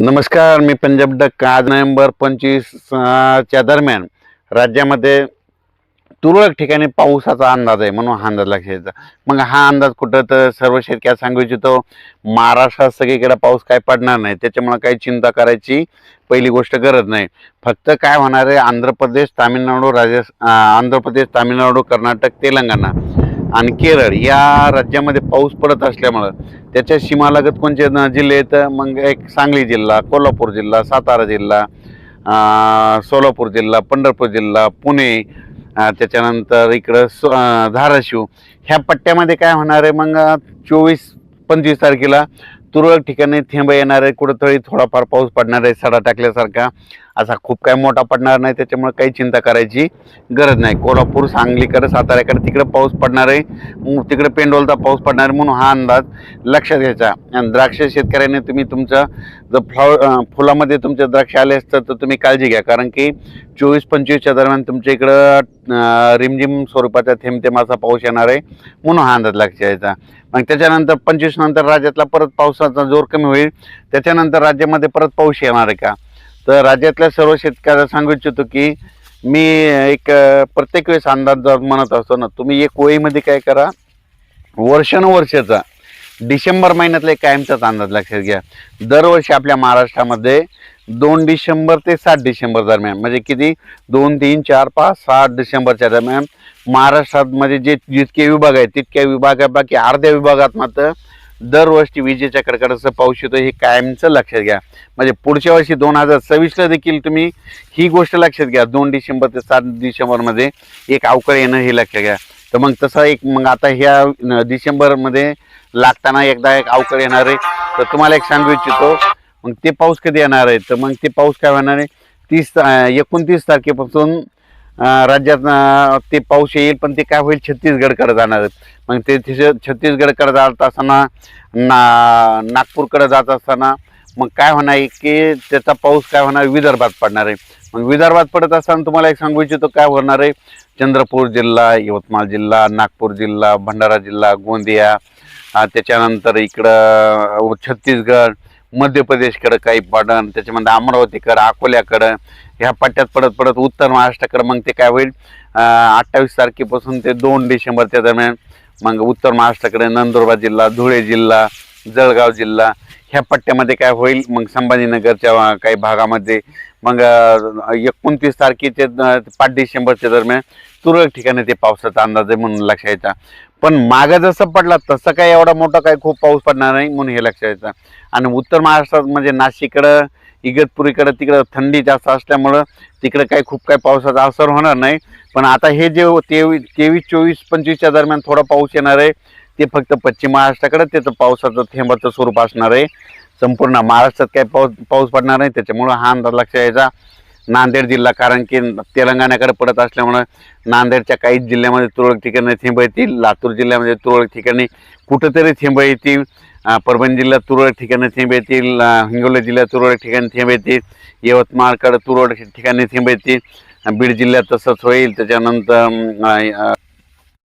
नमस्कार मी पंजाब डक आज नोव्हेंबर पंचवीस च्या दरम्यान राज्यामध्ये तुरळक ठिकाणी पावसाचा अंदाज आहे म्हणून हा अंदाज लक्षायचा मग हा अंदाज कुठं तर सर्व शेतकऱ्या सांगू इच्छितो. महाराष्ट्रात सगळीकडे पाऊस काय पडणार नाही त्याच्यामुळे काही चिंता करायची पहिली गोष्ट गरज नाही. फक्त काय होणार आहे आंध्र प्रदेश तामिळनाडू राजस्थान आंध्र प्रदेश तामिळनाडू कर्नाटक तेलंगणा आणि केरळ या राज्यामध्ये पाऊस पडत असल्यामुळं त्याच्या सीमालगत कोणते जिल्हे आहेत? मग एक सांगली जिल्हा कोल्हापूर जिल्हा सातारा जिल्हा सोलापूर जिल्हा पंढरपूर जिल्हा पुणे त्याच्यानंतर इकडं सो धाराशिव. ह्या पट्ट्यामध्ये काय होणार आहे? मग चोवीस पंचवीस तारखेला तुरळक ठिकाणी थेंब येणार आहे. कुठंतरी थोडाफार पाऊस पडणार आहे सडा टाकल्यासारखा. असा खूप काय मोठा पडणार नाही त्याच्यामुळे काही चिंता करायची गरज नाही. कोल्हापूर सांगलीकडे साताऱ्याकडे तिकडे पाऊस पडणार आहे. मग तिकडे पेंडोलचा पाऊस पडणार आहे म्हणून हा अंदाज लक्षात घ्यायचा. आणि द्राक्ष शेतकऱ्याने तुम्ही तुमचं जर फ्लॉ फुलामध्ये तुमचे द्राक्ष आले असतं तर तुम्ही काळजी घ्या. कारण की चोवीस पंचवीसच्या दरम्यान तुमच्या इकडं रिमझिम स्वरूपाचा थेंब असा पाऊस येणार आहे म्हणून हा अंदाज लक्ष यायचा मग त्याच्यानंतर पंचवीस नंतर राज्यातला परत पावसाचा जोर कमी होईल. त्याच्यानंतर राज्यामध्ये परत पाऊस येणार आहे का? तर राज्यातल्या सर्व शेतकऱ्याला सांगू इच्छितो की मी एक प्रत्येक वेळेस अंदाज जर म्हणत असतो ना तुम्ही एक ओळीमध्ये काय करा वर्षानुवर्षाचा डिसेंबर महिन्यातला एक कायमचाच अंदाज लक्षात घ्या. दरवर्षी आपल्या महाराष्ट्रामध्ये दोन डिसेंबर ते सात डिसेंबर दरम्यान म्हणजे किती? दोन तीन चार पाच सात डिसेंबरच्या दरम्यान महाराष्ट्रात म्हणजे जे जितके विभाग आहेत तितक्या विभागापैकी अर्ध्या विभागात मात्र दरवर्षी विजेच्या कडकडाचा पाऊस येतो हे कायमचं लक्षात घ्या. म्हणजे पुढच्या वर्षी दोन हजार सव्वीसला देखील तुम्ही ही गोष्ट लक्षात घ्या. दोन डिसेंबर ते सात डिसेंबरमध्ये एक अवकाळ येणं हे लक्षात घ्या. तर मग तसं एक मग आता ह्या डिसेंबरमध्ये लागताना एकदा एक अवकाळ येणार आहे. तर तुम्हाला एक सांगू इच्छितो मग ते पाऊस कधी येणार आहे? तर मग ते पाऊस काय होणार आहे? तीस एकोणतीस तारखेपासून राज्यात ते पाऊस येईल पण ते काय होईल छत्तीसगडकडे जाणार मग ते तिथे छत्तीसगडकडे जात असताना ना नागपूरकडे जात असताना मग काय होणार आहे की त्याचा पाऊस काय होणार विदर्भात पडणार आहे. मग विदर्भात पडत असताना तुम्हाला एक सांगू इच्छितो काय होणार आहे? चंद्रपूर जिल्हा यवतमाळ जिल्हा नागपूर जिल्हा भंडारा जिल्हा गोंदिया त्याच्यानंतर इकडं छत्तीसगड मध्य प्रदेशकडं काही पडण त्याच्यामध्ये अमरावतीकडं अकोल्याकडं ह्या पट्ट्यात पडत पडत उत्तर महाराष्ट्राकडे मग ते काय होईल? अठ्ठावीस तारखेपासून ते दोन डिसेंबरच्या दरम्यान मग उत्तर महाराष्ट्राकडे नंदुरबार जिल्हा धुळे जिल्हा जळगाव जिल्हा ह्या पट्ट्यामध्ये काय होईल? मग संभाजीनगरच्या काही भागामध्ये मग एकोणतीस तारखेचे पाच डिसेंबरच्या दरम्यान तुरळक ठिकाणी ते पावसाचा अंदाज आहे म्हणून लक्षात यायचा पण मागं जसं पडला तसं काही एवढा मोठा काही खूप पाऊस पडणार नाही म्हणून हे लक्षात यायचं आणि उत्तर महाराष्ट्रात म्हणजे नाशिककडं इगतपुरीकडं तिकडं थंडी जास्त असल्यामुळं तिकडं काही खूप काही पावसाचा असर होणार नाही. पण आता हे जे तेवीस तेवीस चोवीस पंचवीसच्या दरम्यान थोडा पाऊस येणार आहे ते फक्त पश्चिम महाराष्ट्राकडे त्याचं पावसाचं थेंबाचं स्वरूप असणार आहे. संपूर्ण महाराष्ट्रात काही पाऊस पाऊस पडणार नाही त्याच्यामुळं हा अंदाज लक्षात यायचा. नांदेड जिल्हा कारण की तेलंगणाकडे पडत असल्यामुळं नांदेडच्या काही जिल्ह्यामध्ये तुरळक ठिकाणी थेंब येतील. लातूर जिल्ह्यामध्ये तुरळक ठिकाणी कुठंतरी थेंब येतील. परभणी जिल्ह्यात तुरळक ठिकाणी थेंब येतील. हिंगोली जिल्ह्यात तुरळक ठिकाणी थेंब येतील. यवतमाळकडे तुरळक ठिकाणी थेंब येतील. बीड जिल्ह्यात तसंच होईल. त्याच्यानंतर